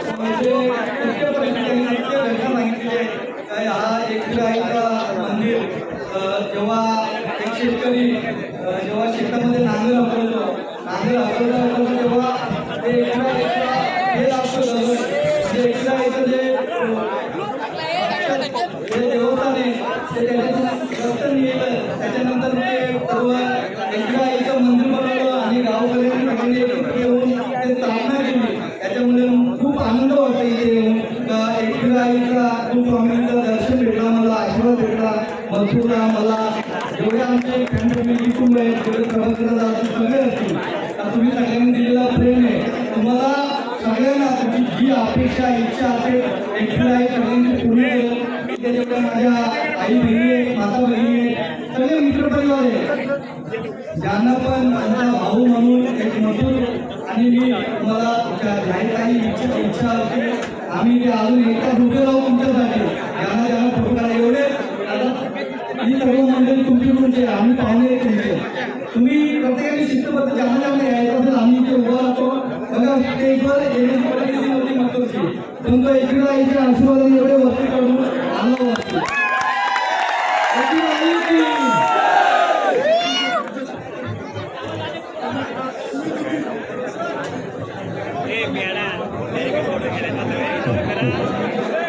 म्हणजे मुख्य परिस्थिती आहे हा एक गाईचा मंदिर अ, जेव्हा एक शेतकरी जेव्हा शेतामध्ये नांगर वापरतो नांगर वापरता वापरता तेव्हा ते एकदा हे लागतं दगड. म्हणजे एकदा याचं जे जे देवस्थान आहे ते भेटला मला जेवढे आमचे फ्रेंड फॅमिली कुटुंब आहेत जेवढे प्रभाकरला जातात सगळे असतील. तुम्ही सगळ्यांनी दिलेला प्रेम आहे. तुम्हाला सगळ्यांना तुमची जी अपेक्षा इच्छा असेल एकदा आई सगळ्यांची पूर्ण जेवढ्या माझ्या आई बहिणी आहेत माता बहिणी आहेत सगळे मित्रपरिवार आहे ज्यांना पण माझा भाऊ म्हणून एक मजूर आणि मी मला काही काही इच्छा इच्छा असते आम्ही ते अजून एकदा उभे राहू. पाहुणे तुम्ही प्रत्येकाने शिस्तबद्ध चांगल्यामध्ये यायचं असेल आम्ही इथे उभा राहतो. बघा स्टेजवर येण्याची महत्वाची तुमचा एकविरा आईच्या आशीर्वादाने एवढे वरती काढून आला वाटतो Yeah.